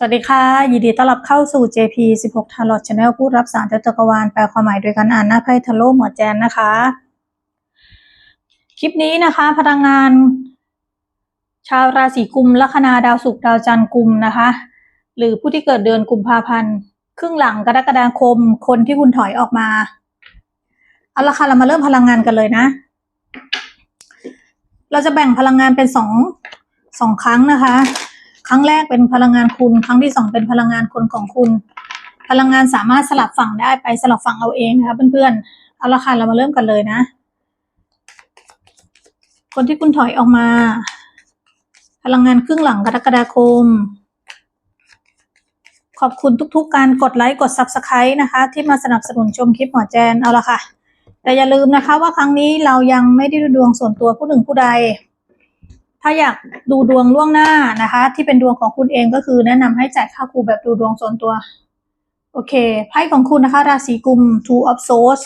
สวัสดีค่ะ ยินดีต้อนรับเข้าสู่ JP 16 Tarot Channel ผู้รับสารจักรวาลแปลความหมายโดยการอ่านหน้าไพ่ทาโร่หมอแจนนะคะ คลิปนี้นะคะ พลังงาน ชาวราศีกุมลัคนาดาวศุกร์ดาวจันทร์กุมนะคะ หรือผู้ที่เกิดเดือนกุมภาพันธ์ ครึ่งหลังกรกฎาคม คนที่คุณถอยออกมา เอาละค่ะเรามาเริ่มพลังงานกันเลยนะ เราจะแบ่งพลังงานเป็นสองสองครั้งนะคะ ครั้งแรกเป็นพลังงานคุณ ครั้งที่สองเป็นพลังงานคนของคุณ พลังงานสามารถสลับฝั่งได้ไปสลับฝั่งเอาเองนะคะเพื่อนๆ เอาละค่ะเรามาเริ่มกันเลยนะ คนที่คุณถอยออกมา พลังงานครึ่งหลังกรกฎาคม ขอบคุณทุกๆ การกดไลค์กด Subscribe นะคะ ที่มาสนับสนุนชมคลิปหมอแจนเอาละค่ะ แต่อย่าลืมนะคะว่าครั้งนี้เรายังไม่ได้ดูดวงส่วนตัวผู้หนึ่งผู้ใด ถ้าอยากดูดวงล่วงหน้านะคะ ที่เป็นดวงของคุณเองก็คือแนะนำให้จ่ายค่าครูแบบดูดวงส่วนตัว โอเคไพ่ของคุณนะคะ ราศีกุม Two of Swords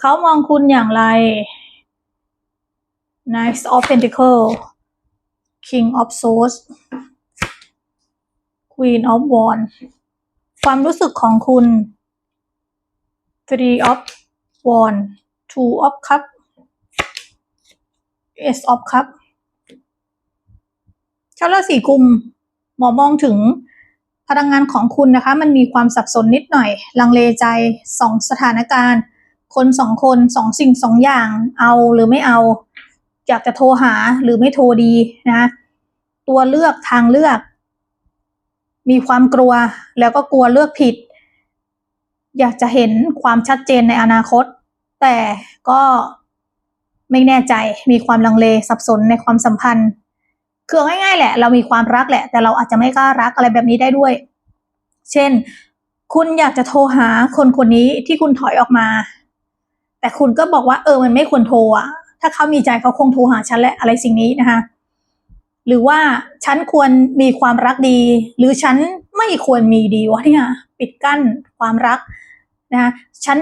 เขามองคุณอย่างไร Knight of Pentacles King of Swords Queen of Wands ความรู้สึกของคุณ Three of Wands Two of Cups Ace of Cups ชาวราศีกุมหมอมองถึงพลังงานของคุณนะคะ มันมีความสับสนนิดหน่อย ลังเลใจสองสถานการณ์ คนสองคนสองสิ่งสองอย่างเอาหรือไม่เอา อยากจะโทรหาหรือไม่โทรดีนะตัวเลือกทางเลือก มีความกลัวแล้วก็กลัวเลือกผิด อยากจะเห็นความชัดเจนในอนาคต แต่ก็ไม่แน่ใจมีความลังเลสับสนในความสัมพันธ์ คือง่ายๆแหละ เรามีความรักแหละ แต่เราอาจจะไม่กล้ารักอะไรแบบนี้ได้ด้วย เช่น คุณอยากจะโทรหาคนคนนี้ที่คุณถอยออกมา แต่คุณก็บอกว่าเออมันไม่ควรโทรอะ ถ้าเขามีใจเขาคงโทรหาฉันแหละอะไรสิ่งนี้นะคะหรือว่าฉันควรมีความรักดี หรือฉันไม่ควรมีดีวะเนี่ยปิดกั้นความรักนะคะฉัน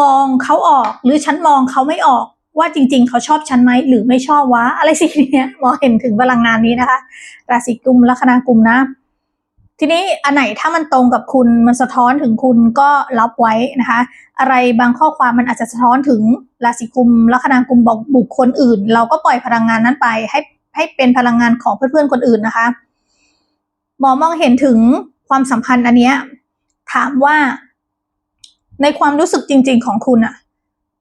มองเขาออกหรือฉันมองเขาไม่ออก ว่าจริง ๆ เขาชอบฉันไหมหรือไม่ชอบวะอะไรสิ่งเนี้ยมองเห็นถึงพลังงานนี้นะคะ ราศีกุมลัคนากุมนะ ทีนี้อันไหนถ้ามันตรงกับคุณมันสะท้อนถึงคุณก็รับไว้นะคะ อะไรบางข้อความมันอาจจะสะท้อนถึงราศีกุมลัคนากุมบอกบุคคลอื่น เราก็ปล่อยพลังงานนั้นไป ให้ให้เป็นพลังงานของเพื่อนๆคนอื่นนะคะหมอมองเห็นถึงความสัมพันธ์อันเนี้ยถามว่าในความรู้สึกจริง ๆ ของคุณอะ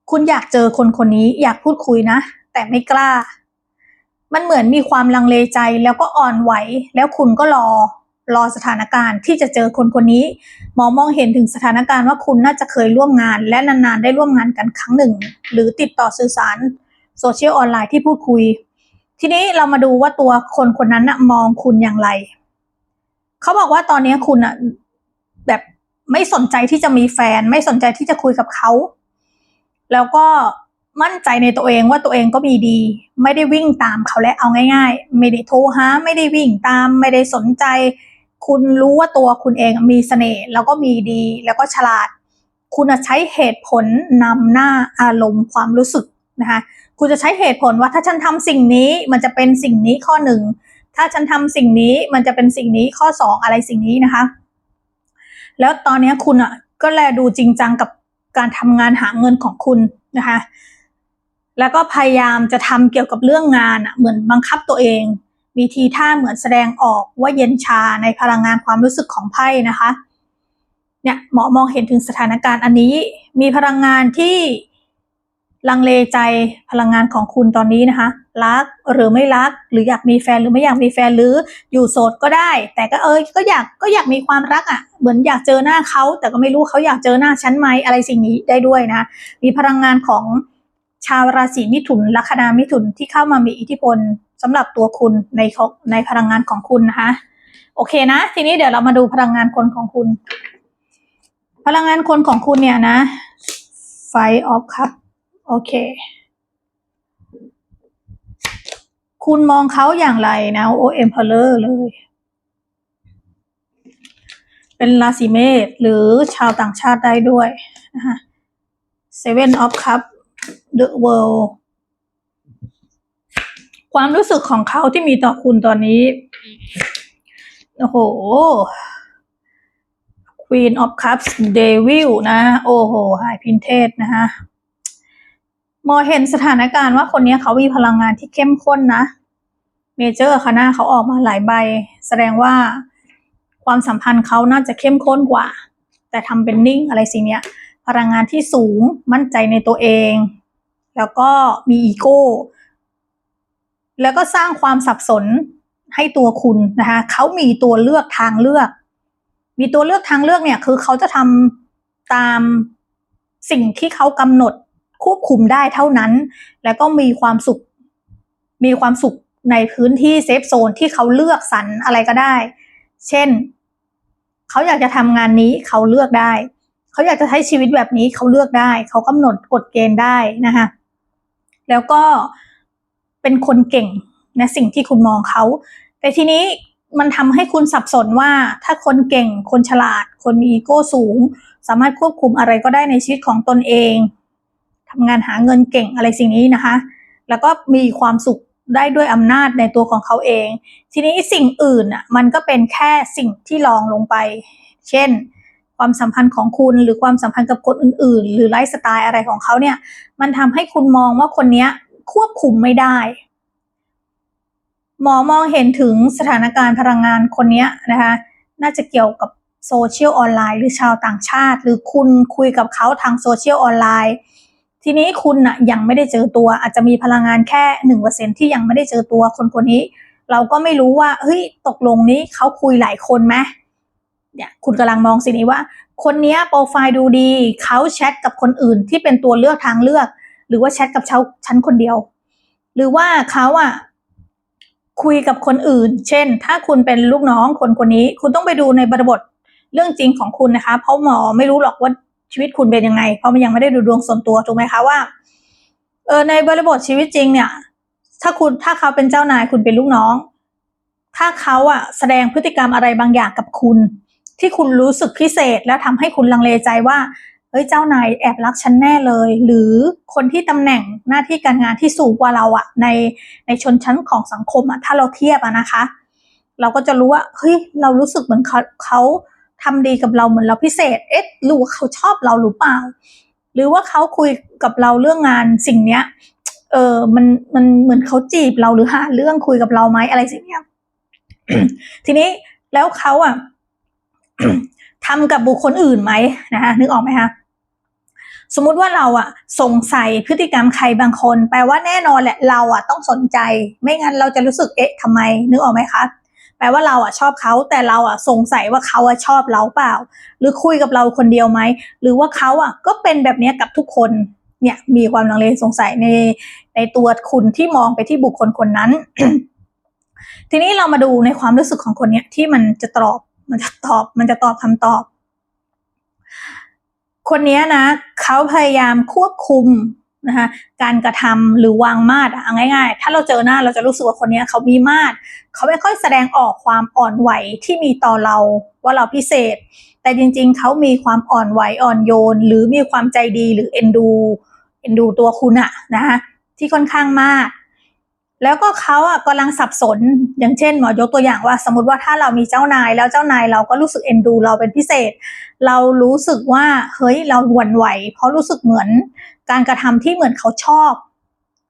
คุณอยากเจอคนคนนี้อยากพูดคุยนะ แต่ไม่กล้า มันเหมือนมีความลังเลใจแล้วก็อ่อนไหว แล้วคุณก็รอรอสถานการณ์ที่จะเจอคนคนนี้มองมองเห็นถึงสถานการณ์ว่าคุณน่าจะเคยร่วมงาน และนานๆได้ร่วมงานกันครั้งหนึ่ง หรือติดต่อสื่อสารโซเชียลออนไลน์ที่พูดคุย ทีนี้เรามาดูว่าตัวคนคนนั้นนะมองคุณอย่างไร เขาบอกว่าตอนนี้คุณอะแบบไม่สนใจที่จะมีแฟน ไม่สนใจที่จะคุยกับเขา แล้วก็มั่นใจในตัวเองว่าตัวเองก็มีดี ไม่ได้วิ่งตามเขาและเอาง่ายๆ ไม่ได้โทรหาไม่ได้วิ่งตาม ไม่ได้สนใจ คุณรู้ว่าตัวคุณเองมีเสน่ห์แล้วก็มีดี แล้วก็ฉลาด คุณจะใช้เหตุผลนำหน้าอารมณ์ความรู้สึกนะคะคุณจะใช้เหตุผลว่าถ้าฉันทำสิ่งนี้มันจะเป็นสิ่งนี้ข้อหนึ่งถ้าฉันทำสิ่งนี้มันจะเป็นสิ่งนี้ข้อสองอะไรสิ่งนี้นะคะ แล้วตอนนี้คุณอะก็แลดูจริงจังกับ การทำงานหาเงินของคุณนะคะ แล้วก็พยายามจะทำเกี่ยวกับเรื่องงานอะเหมือนบังคับตัวเอง มีทีท่าเหมือนแสดงออกว่าเย็นชาในพลังงานความรู้สึกของไพ่นะคะ เนี่ยหมอมองเห็นถึงสถานการณ์อันนี้ มีพลังงานที่ ลังเลใจพลังงานของคุณตอนนี้นะคะ รักหรือไม่รักหรืออยากมีแฟนหรือไม่อยากมีแฟนหรืออยู่โสดก็ได้ แต่ก็เอยก็อยากก็อยากมีความรักอะ่ะเหมือนอยากเจอหน้าเขา แต่ก็ไม่รู้เขาอยากเจอหน้าฉันไหมอะไรสิ่งนี้ได้ด้วยนะ มีพลังงานของชาวราศีมิถุนลัคนามิถุนที่เข้ามามีอิทธิพลสำหรับตัวคุณในในพลังงานของคุณนะคะโอเคนะ ทีนี้เดี๋ยวเรามาดูพลังงานคนของคุณ พลังงานคนของคุณเนี่ยนะไฟออฟครับ โอเค คุณมองเขาอย่างไรนะโอเอ็มเพลเลอร์เลย เป็นราศีเมษหรือชาวต่างชาติได้ด้วยนะคะ Seven of Cup The World ความรู้สึกของเขาที่มีต่อคุณตอนนี้ โอ้โห Queen of Cups Devil นะ โอ้โห High Princess นะฮะ มอเห็นสถานการณ์ว่าคนนี้เขามีพลังงานที่เข้มข้นนะเมเจอร์คณะเขาออกมาหลายใบ แสดงว่าความสัมพันธ์เขาน่าจะเข้มข้นกว่า แต่ทำเป็นนิ่งอะไรสิเนี้ยพลังงานที่สูงมั่นใจในตัวเอง แล้วก็มีอีโก้แล้วก็สร้างความสับสนให้ตัวคุณนะคะเขามีตัวเลือกทางเลือก มีตัวเลือกทางเลือกเนี่ยคือเขาจะทำตามสิ่งที่เขากำหนด ควบคุมได้เท่านั้น แล้วก็มีความสุข มีความสุขในพื้นที่เซฟโซนที่เขาเลือกสรรอะไรก็ได้ เช่น เขาอยากจะทำงานนี้เขาเลือกได้ เขาอยากจะใช้ชีวิตแบบนี้เขาเลือกได้ เขากำหนดกฎเกณฑ์ได้นะคะแล้วก็เป็นคนเก่งในสิ่งที่คุณมองเขา แต่ทีนี้มันทำให้คุณสับสนว่าถ้าคนเก่ง คนฉลาด คนมีอีโก้สูง สามารถควบคุมอะไรก็ได้ในชีวิตของตนเอง ทำงานหาเงินเก่งอะไรสิ่งนี้นะคะ แล้วก็มีความสุขได้ด้วยอำนาจในตัวของเขาเอง ทีนี้สิ่งอื่นอะมันก็เป็นแค่สิ่งที่รองลงไป เช่น ความสัมพันธ์ของคุณหรือความสัมพันธ์กับคนอื่น ๆ หรือไลฟ์สไตล์อะไรของเขาเนี่ย มันทำให้คุณมองว่าคนเนี้ยควบคุมไม่ได้ หมอมองเห็นถึงสถานการณ์พลังงานคนเนี้ยนะคะ น่าจะเกี่ยวกับโซเชียลออนไลน์หรือชาวต่างชาติ หรือคุณคุยกับเขาทางโซเชียลออนไลน์ ทีนี้คุณนะยังไม่ได้เจอตัว อาจจะมีพลังงานแค่หนึ่งเปอร์เซ็นที่ยังไม่ได้เจอตัวคนคนนี้ เราก็ไม่รู้ว่าเฮ้ยตกลงนี้เขาคุยหลายคนไหมเนี่ยคุณกำลังมองสิ่งนี้ว่า คนนี้โปรไฟล์ดูดีเขาแชทกับคนอื่นที่เป็นตัวเลือกทางเลือก หรือว่าแชทกับเชาฉันคนเดียว หรือว่าเขาอะคุยกับคนอื่น เช่น ถ้าคุณเป็นลูกน้องคนคนนี้ คุณต้องไปดูในบริบทเรื่องจริงของคุณนะคะ เพราะหมอไม่รู้หรอกว่า ชีวิตคุณเป็นยังไง เพราะมันยังไม่ได้ดูดวงส่วนตัวถูกไหมคะว่าเออในบริบทชีวิตจริงเนี่ย ถ้าคุณถ้าเขาเป็นเจ้านายคุณเป็นลูกน้อง ถ้าเขาอะแสดงพฤติกรรมอะไรบางอย่างกับคุณ ที่คุณรู้สึกพิเศษ แล้วทำให้คุณลังเลใจว่าเฮ้ยเจ้านายแอบรักฉันแน่เลย หรือคนที่ตำแหน่งหน้าที่การงานที่สูงกว่าเราอะในในชนชั้นของสังคมอะถ้าเราเทียบอะนะคะ เราก็จะรู้ว่าเฮ้ยเรารู้สึกเหมือนเขาเขา ทำดีกับเราเหมือนเราพิเศษ เอ๊ะหรือว่าเขาชอบเราหรือเปล่า หรือว่าเขาคุยกับเราเรื่องงานสิ่งเนี้ย เออมันมันเหมือนเขาจีบเราหรือหาเรื่องคุยกับเราไหมอะไรสิ่งเนี้ย ทีนี้แล้วเขาอะทำกับบุคคลอื่นไหมนะคะนึกออกไหมคะสมมุติว่าเราอะสงสัยพฤติกรรมใครบางคน แปลว่าแน่นอนแหละเราอะต้องสนใจ ไม่งั้นเราจะรู้สึกเอ๊ะทำไม นึกออกไหมคะ แปลว่าเราอะชอบเขาแต่เราอะสงสัยว่าเขาอะชอบเราเปล่า หรือคุยกับเราคนเดียวไหมหรือว่าเขาอะก็เป็นแบบนี้กับทุกคนเนี่ยมีความลังเลสงสัยในในตัวคุณที่มองไปที่บุคคลคนนั้น ทีนี้เรามาดูในความรู้สึกของคนเนี้ยที่มันจะตอบ มันจะตอบ มันจะตอบคำตอบ คนนี้นะเขาพยายามควบคุม นะคะการกระทำหรือวางมาดอะง่ายๆ ถ้าเราเจอหน้าเราจะรู้สึกว่าคนนี้เขามีมาดเขาไม่ค่อยแสดงออกความอ่อนไหวที่มีต่อเราว่าเราพิเศษ แต่จริงๆ เขามีความอ่อนไหวอ่อนโยน หรือมีความใจดีหรือเอ็นดูเอ็นดูตัวคุณอะนะคะที่ค่อนข้างมาก แล้วก็เขาอะกำลังสับสนอย่างเช่นหมอยกตัวอย่างว่า สมมติว่าถ้าเรามีเจ้านายแล้วเจ้านายเราก็รู้สึกเอ็นดู เราเป็นพิเศษ เรารู้สึกว่าเฮ้ยเราหวั่นไหว เพราะรู้สึกเหมือนการกระทำที่เหมือนเขาชอบ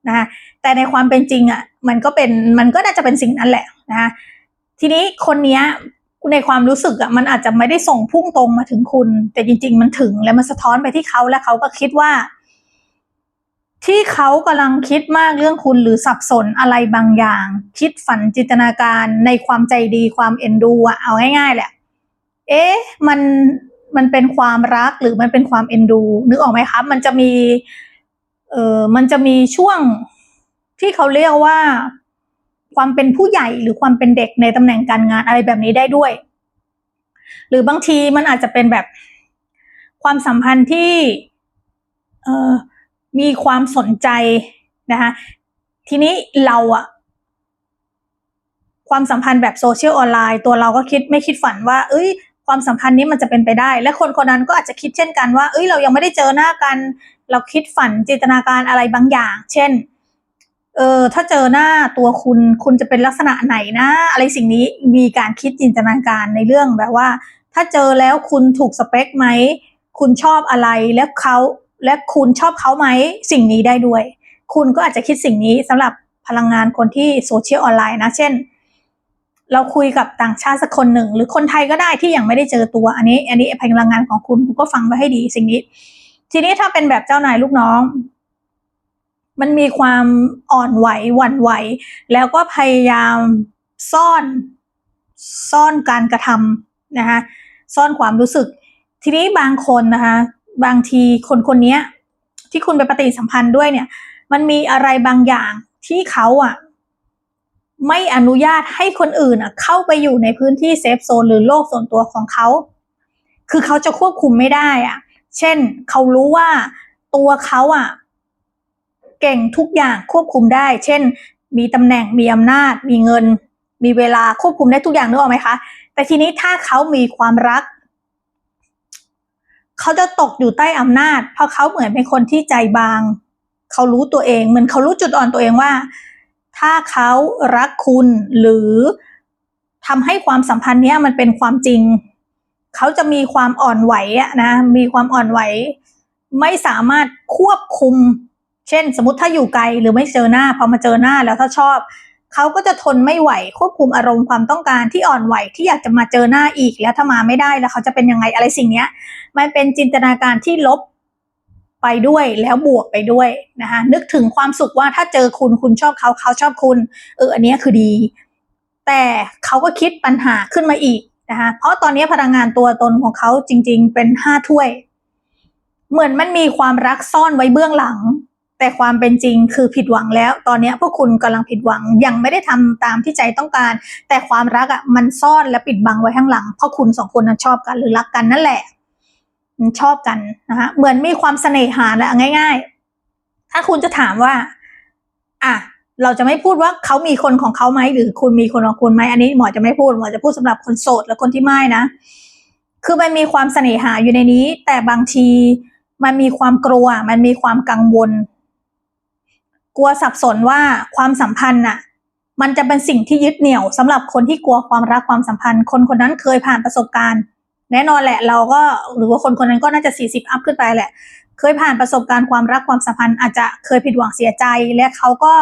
นะคะแต่ในความเป็นจริงอะมันก็เป็นมันก็น่าจะเป็นสิ่งนั้นแหละนะคะทีนี้คนเนี้ยในความรู้สึกอะมันอาจจะไม่ได้ส่งพุ่งตรงมาถึงคุณ แต่จริง ๆ มันถึงแล้วมันสะท้อนไปที่เขาและเขาก็คิดว่า ที่เขากำลังคิดมากเรื่องคุณหรือสับสนอะไรบางอย่าง คิดฝันจินตนาการในความใจดีความเอ็นดูอะเอาง่ายๆแหละ เอ๊ะมันมันเป็นความรักหรือมันเป็นความเอ็นดู นึกออกไหมคะมันจะมีเออมันจะมีช่วงที่เขาเรียกว่า ความเป็นผู้ใหญ่หรือความเป็นเด็กในตำแหน่งการงานอะไรแบบนี้ได้ด้วย หรือบางทีมันอาจจะเป็นแบบความสัมพันธ์ที่ เออ มีความสนใจนะคะทีนี้เราอะความสัมพันธ์แบบโซเชียลออนไลน์ตัวเราก็คิดไม่คิดฝันว่า เอ้ย ความสัมพันธ์นี้มันจะเป็นไปได้ และคนคนนั้นก็อาจจะคิดเช่นกันว่า เอ้ย เรายังไม่ได้เจอหน้ากัน เราคิดฝันจินตนาการอะไรบางอย่าง เช่น เออถ้าเจอหน้าตัวคุณคุณจะเป็นลักษณะไหนนะ อะไรสิ่งนี้มีการคิดจินตนาการในเรื่องแบบว่า ถ้าเจอแล้วคุณถูกสเปคไหมคุณชอบอะไรและเขา และคุณชอบเขาไหมสิ่งนี้ได้ด้วย คุณก็อาจจะคิดสิ่งนี้สำหรับพลังงานคนที่โซเชียลออนไลน์นะ เช่น เราคุยกับต่างชาติสักคนหนึ่ง หรือคนไทยก็ได้ที่ยังไม่ได้เจอตัว อันนี้ อันนี้พลังงานของคุณคุณก็ฟังไว้ให้ดีสิ่งนี้ ทีนี้ถ้าเป็นแบบเจ้านายลูกน้อง มันมีความอ่อนไหวหวั่นไหว แล้วก็พยายามซ่อนซ่อนการกระทำนะคะซ่อนความรู้สึก ทีนี้บางคนนะคะ บางทีคนคนนี้ที่คุณไปปฏิสัมพันธ์ด้วยเนี่ย มันมีอะไรบางอย่างที่เขาอะ ไม่อนุญาตให้คนอื่นอะ เข้าไปอยู่ในพื้นที่เซฟโซนหรือโลกส่วนตัวของเขา คือเขาจะควบคุมไม่ได้อะ เช่น เขารู้ว่าตัวเขาอะ เก่งทุกอย่างควบคุมได้ เช่น มีตำแหน่งมีอำนาจ มีเงิน มีเวลาควบคุมได้ทุกอย่างนึกออกไหมคะแต่ทีนี้ถ้าเขามีความรัก เขาจะตกอยู่ใต้อำนาจ เพราะเขาเหมือนเป็นคนที่ใจบาง เขารู้ตัวเองเหมือนเขารู้จุดอ่อนตัวเองว่า ถ้าเขารักคุณหรือทำให้ความสัมพันธ์เนี้ยมันเป็นความจริง เขาจะมีความอ่อนไหวอะนะ มีความอ่อนไหว ไม่สามารถควบคุม เช่น สมมติถ้าอยู่ไกลหรือไม่เจอหน้าพอมาเจอหน้าแล้วถ้าชอบ เขาก็จะทนไม่ไหวควบคุมอารมณ์ความต้องการที่อ่อนไหวที่อยากจะมาเจอหน้าอีกแล้วถ้ามาไม่ได้แล้วเขาจะเป็นยังไงอะไรสิ่งเนี้ย มันเป็นจินตนาการที่ลบไปด้วยแล้วบวกไปด้วยนะคะนึกถึงความสุขว่าถ้าเจอคุณคุณชอบเขาเขาชอบคุณ เอออันนี้คือดี แต่เขาก็คิดปัญหาขึ้นมาอีกนะคะเพราะตอนนี้พลังงานตัวตนของเขาจริง ๆ เป็นห้าถ้วย เหมือนมันมีความรักซ่อนไว้เบื้องหลัง แต่ความเป็นจริงคือผิดหวังแล้ว ตอนนี้พวกคุณกำลังผิดหวังยังไม่ได้ทำตามที่ใจต้องการ แต่ความรักอะมันซ่อนและปิดบังไว้ข้างหลังเพราะคุณสองคนนั้นชอบกันหรือรักกันนั่นแหละชอบกันนะคะเหมือนมีความเสน่หาแหละง่าย ๆ ถ้าคุณจะถามว่า อะเราจะไม่พูดว่าเขามีคนของเขาไหมหรือคุณมีคนของคุณไหมอันนี้หมอจะไม่พูดหมอจะพูดสำหรับคนโสดและคนที่ไม่นะคือมันมีความเสน่หาอยู่ในนี้ แต่บางทีมันมีความกลัว มันมีความกังวล กลัวสับสนว่าความสัมพันธ์น่ะ มันจะเป็นสิ่งที่ยึดเหนี่ยวสำหรับคนที่กลัวความรักความสัมพันธ์ คนคนนั้นเคยผ่านประสบการณ์ แน่นอนแหละเราก็หรือว่าคนคนนั้นก็น่าจะสี่สิบอัพขึ้นไปแหละ เคยผ่านประสบการณ์ความรักความสัมพันธ์อาจจะเคยผิดหวังเสียใจ และเขาก็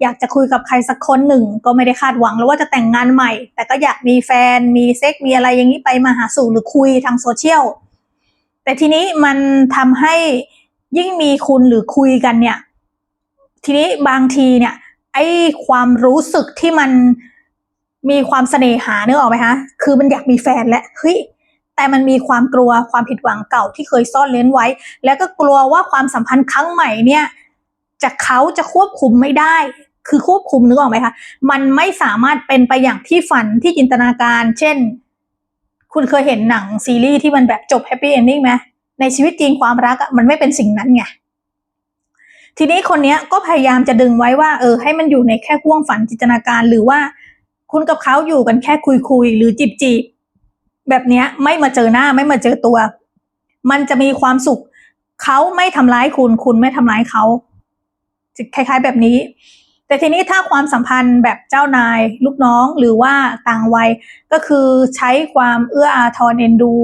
อยากจะคุยกับใครสักคนหนึ่ง ก็ไม่ได้คาดหวังแล้วว่าจะแต่งงานใหม่ แต่ก็อยากมีแฟน มีเซ็กมีอะไรอย่างนี้ไปมาหาสู่หรือคุยทางโซเชียลแต่ทีนี้มันทำให้ยิ่งมีคุณหรือคุยกันเนี่ย ทีนี้บางทีเนี่ย ไอ้ความรู้สึกที่มันมีความเสน่หาเนื้อออกไหมคะคือมันอยากมีแฟนและเฮ้ยแต่มันมีความกลัวความผิดหวังเก่าที่เคยซ่อนเล้นไว้ แล้วก็กลัวว่าความสัมพันธ์ครั้งใหม่เนี่ยจะเขาจะควบคุมไม่ได้ คือควบคุมนึกออกไหมคะมันไม่สามารถเป็นไปอย่างที่ฝันที่จินตนาการ เช่น คุณเคยเห็นหนังซีรีส์ที่มันแบบจบแฮปปี้เอนดิ้งไหมในชีวิตจริงความรักอะมันไม่เป็นสิ่งนั้นไง ทีนี้คนนี้ก็พยายามจะดึงไว้ว่า เออ ให้มันอยู่ในแค่ห่วงฝันจินตนาการ หรือว่า คุณกับเขาอยู่กันแค่คุยคุยหรือจีบจีบแบบเนี้ยไม่มาเจอหน้าไม่มาเจอตัว มันจะมีความสุขเขาไม่ทำร้ายคุณ คุณไม่ทำร้ายเขาคล้ายๆแบบนี้ แต่ทีนี้ถ้าความสัมพันธ์แบบเจ้านายลูกน้องหรือว่าต่างวัยก็คือใช้ความเอื้ออาทรเอ็นดู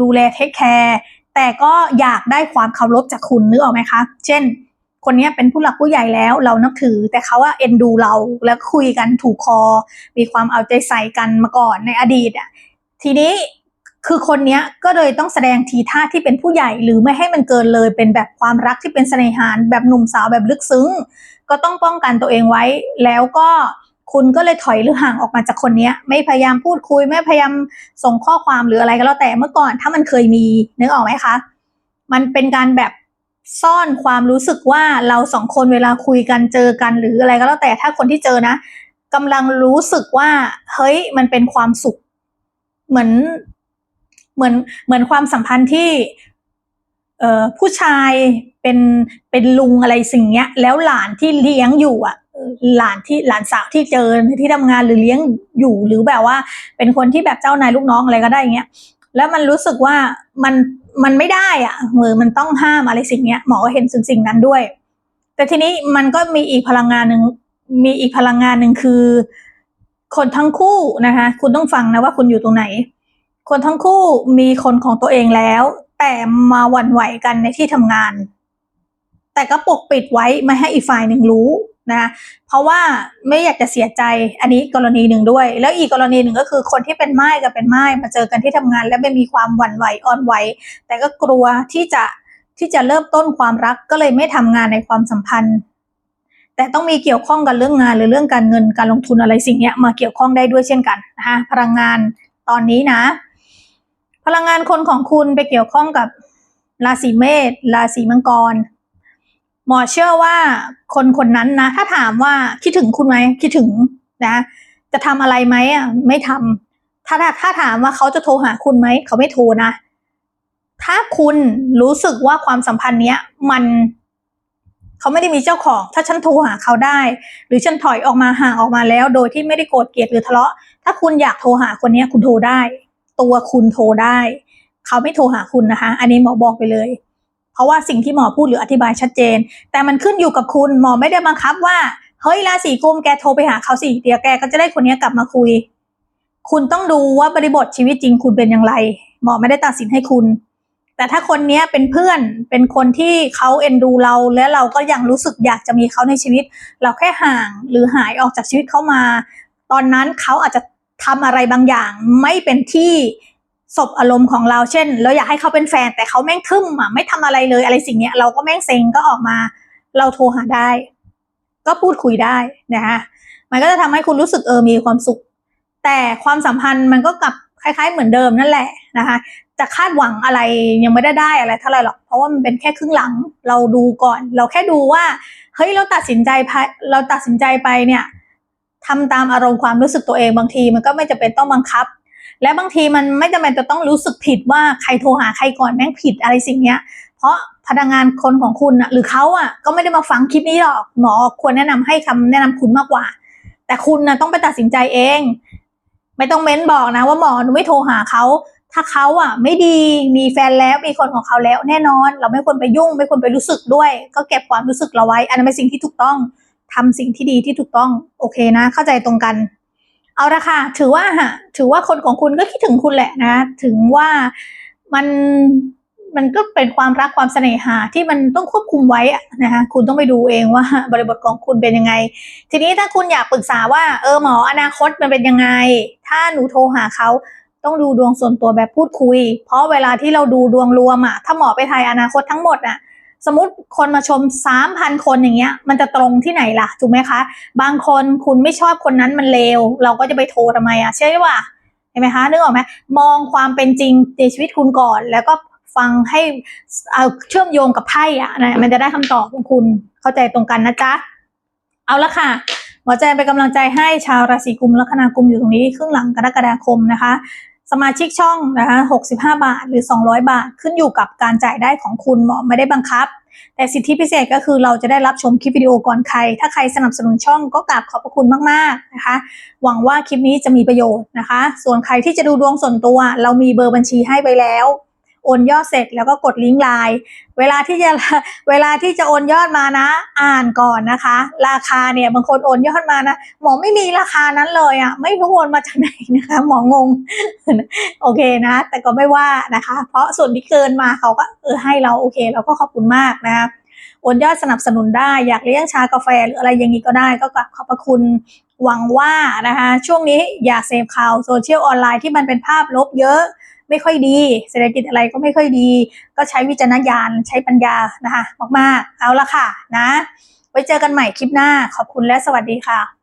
ดูแลเทคแคร์แต่ก็อยากได้ความเคารพจากคุณนึกออกไหมคะ เช่น คนนี้เป็นผู้หลักผู้ใหญ่แล้วเรานับถือ แต่เขาว่าเอ็นดูเราแล้วคุยกันถูกคอ มีความเอาใจใส่กันมาก่อนในอดีตอะทีนี้คือคนนี้ก็เลยต้องแสดงทีท่าที่เป็นผู้ใหญ่หรือไม่ให้มันเกินเลยเป็นแบบความรักที่เป็นเสน่หาแบบหนุ่มสาวแบบลึกซึ้ง ก็ต้องป้องกันตัวเองไว้ แล้วก็คุณก็เลยถอยหรือห่างออกมาจากคนนี้ไม่พยายามพูดคุยไม่พยายามส่งข้อความหรืออะไรก็แล้วแต่เมื่อก่อนถ้ามันเคยมีนึกออกไหมคะ มันเป็นการแบบ ซ่อนความรู้สึกว่าเราสองคนเวลาคุยกันเจอกันหรืออะไรก็แล้วแต่ถ้าคนที่เจอนะกำลังรู้สึกว่า เฮ้ยมันเป็นความสุข เหมือนเหมือนเหมือนความสัมพันธ์ที่ เอ่อผู้ชายเป็นเป็นลุงอะไรสิ่งเนี้ย แล้วหลานที่เลี้ยงอยู่อะหลานที่หลานสาวที่เจอที่ทำงานหรือเลี้ยงอยู่หรือแบบว่า เป็นคนที่แบบเจ้านายลูกน้องอะไรก็ได้เงี้ยแล้วมันรู้สึกว่ามัน มันไม่ได้อะมือมันต้องห้ามอะไรสิ่งเนี้ยหมอก็เห็นสิ่งสิ่งนั้นด้วย แต่ทีนี้มันก็มีอีกพลังงานหนึ่งมีอีกพลังงานหนึ่งคือ คนทั้งคู่นะคะ คุณต้องฟังนะว่าคุณอยู่ตรงไหน คนทั้งคู่มีคนของตัวเองแล้ว แต่มาหวั่นไหวกันในที่ทำงาน แต่ก็ปกปิดไว้ไม่ให้อีกฝ่ายหนึ่งรู้ นะเพราะว่าไม่อยากจะเสียใจอันนี้กรณีหนึ่งด้วย แล้วอีกกรณีหนึ่งก็คือคนที่เป็นไม้กับเป็นไม้มาเจอกันที่ทำงาน แล้วไม่มีความหวั่นไหวอ่อนไหวแต่ก็กลัวที่จะที่จะเริ่มต้นความรักก็เลยไม่ทำงานในความสัมพันธ์ แต่ต้องมีเกี่ยวข้องกันเรื่องงานหรือเรื่องการเงินการลงทุนอะไรสิ่งนี้มาเกี่ยวข้องได้ด้วยเช่นกันนะคะพลังงานตอนนี้นะ พลังงานคนของคุณไปเกี่ยวข้องกับราศีเมษราศีมังกร หมอเชื่อว่าคนคนนั้นนะ ถ้าถามว่าคิดถึงคุณไหมคิดถึงนะ จะทำอะไรไหมอะไม่ทำถ้าถ้าถ้าถามว่าเขาจะโทรหาคุณไหมเขาไม่โทรนะ ถ้าคุณรู้สึกว่าความสัมพันธ์เนี้ย มันเขาไม่ได้มีเจ้าของ ถ้าฉันโทรหาเขาได้ หรือฉันถอยออกมาห่างออกมาแล้ว โดยที่ไม่ได้โกรธเกลียดหรือทะเลาะ ถ้าคุณอยากโทรหาคนนี้คุณโทรได้ ตัวคุณโทรได้ เขาไม่โทรหาคุณนะคะ อันนี้หมอบอกไปเลย เพราะว่าสิ่งที่หมอพูดหรืออธิบายชัดเจน แต่มันขึ้นอยู่กับคุณหมอไม่ได้บังคับว่าเฮ้ยราศีกุมแกโทรไปหาเขาสิเดี๋ยวแกก็จะได้คนนี้กลับมาคุย คุณต้องดูว่าบริบทชีวิตจริงคุณเป็นอย่างไร หมอไม่ได้ตัดสินให้คุณ แต่ถ้าคนนี้เป็นเพื่อนเป็นคนที่เขาเอ็นดูเรา และเราก็ยังรู้สึกอยากจะมีเขาในชีวิต เราแค่ห่างหรือหายออกจากชีวิตเขามา ตอนนั้นเขาอาจจะทำอะไรบางอย่างไม่เป็นที่ สบอารมณ์ของเราเช่น เราอยากให้เขาเป็นแฟนแต่เขาแม่งทึ่มอะไม่ทำอะไรเลยอะไรสิ่งเนี้ยเราก็แม่งเซ็งก็ออกมา เราโทรหาได้ ก็พูดคุยได้นะคะมันก็จะทำให้คุณรู้สึกเออมีความสุข แต่ความสัมพันธ์มันก็กลับคล้ายๆเหมือนเดิมนั่นแหละนะคะจะคาดหวังอะไรยังไม่ได้ได้อะไรเท่าไหร่หรอกเพราะว่ามันเป็นแค่ครึ่งหลังเราดูก่อน เราแค่ดูว่าเฮ้ยเราตัดสินใจไปเราตัดสินใจไปเนี่ยทำตามอารมณ์ความรู้สึกตัวเองบางที มันก็ไม่จำเป็นต้องบังคับ และบางทีมันไม่จำเป็นจะต้องรู้สึกผิดว่าใครโทรหาใครก่อนแม่งผิดอะไรสิ่งเนี้ย เพราะพนักงานคนของคุณอะหรือเขาอะก็ไม่ได้มาฟังคลิปนี้หรอกหมอควรแนะนำให้คำแนะนำคุณมากกว่า แต่คุณนะต้องไปตัดสินใจเอง ไม่ต้องเม้นบอกนะ ว่าหมอหนูไม่โทรหาเขาถ้าเขาอะ ไม่ดีมีแฟนแล้วมีคนของเขาแล้ว แน่นอน เราไม่ควรไปยุ่ง ไม่ควรไปรู้สึกด้วย ก็เก็บความรู้สึกเราไว้ อันนั้นเป็นสิ่งที่ถูกต้องทำสิ่งที่ดีที่ถูกต้อง โอเคนะ เข้าใจตรงกัน เอาละค่ะ ถือว่าฮะถือว่าคนของคุณก็คิดถึงคุณแหละนะ ถึงว่ามันมันก็เป็นความรักความเสน่หาที่มันต้องควบคุมไว้อะนะคะคุณต้องไปดูเองว่าบริบทของคุณเป็นยังไง ทีนี้ถ้าคุณอยากปรึกษาว่าเออหมออนาคตมันเป็นยังไง ถ้าหนูโทรหาเขาต้องดูดวงส่วนตัวแบบพูดคุย เพราะเวลาที่เราดูดวงรวมอะถ้าหมอไปทายอนาคตทั้งหมดอะ สมมติคนมาชมสามพันคนอย่างเงี้ย มันจะตรงที่ไหนล่ะ ถูกไหมคะ บางคนคุณไม่ชอบคนนั้นมันเลว เราก็จะไปโทรทำไมอะใช่ป่ะเห็นไหมคะนึกออกไหมมองความเป็นจริงในชีวิตคุณก่อน แล้วก็ฟังให้เอาเชื่อมโยงกับไพ่อะนะมันจะได้คำตอบของคุณเข้าใจตรงกันนะจ๊ะ เอาละค่ะหมอแจนเป็นกำลังใจให้ชาวราศีกุมลัคนากุมอยู่ตรงนี้ครึ่งหลังกรกฎาคมนะคะ สมาชิกช่องนะคะ65 บาทหรือ 200 บาท ขึ้นอยู่กับการจ่ายได้ของคุณหมอไม่ได้บังคับ แต่สิทธิพิเศษก็คือเราจะได้รับชมคลิปวิดีโอก่อนใคร ถ้าใครสนับสนุนช่องก็กราบขอบพระคุณมากๆนะคะ หวังว่าคลิปนี้จะมีประโยชน์นะคะ ส่วนใครที่จะดูดวงส่วนตัว เรามีเบอร์บัญชีให้ไปแล้ว โอนยอดเสร็จแล้วก็กดลิงก์ไลน์เวลาที่จะเวลาที่จะโอนยอดมานะ อ่านก่อนนะคะ ราคาเนี่ยบางคนโอนยอดมานะหมอไม่มีราคานั้นเลยอะ่ะไม่รู้โอนมาจากไหนนะคะหมองงโอเคนะ แต่ก็ไม่ว่านะคะ เพราะส่วนที่เกินมาเขาก็เออให้เราโอเคเราก็ขอบคุณมากนะคะโอนยอดสนับสนุนได้อยากเลี้ยงชากาแฟหรืออะไรอย่างนี้ก็ได้ก็กลับขอบพระคุณหวังว่านะคะช่วงนี้อย่าเสพข่าวโซเชียลออนไลน์ที่มันเป็นภาพลบเยอะ ไม่ค่อยดี เศรษฐกิจอะไรก็ไม่ค่อยดี ก็ใช้วิจารณญาณใช้ปัญญานะคะมากๆเอาละค่ะนะ ไว้เจอกันใหม่คลิปหน้าขอบคุณและสวัสดีค่ะ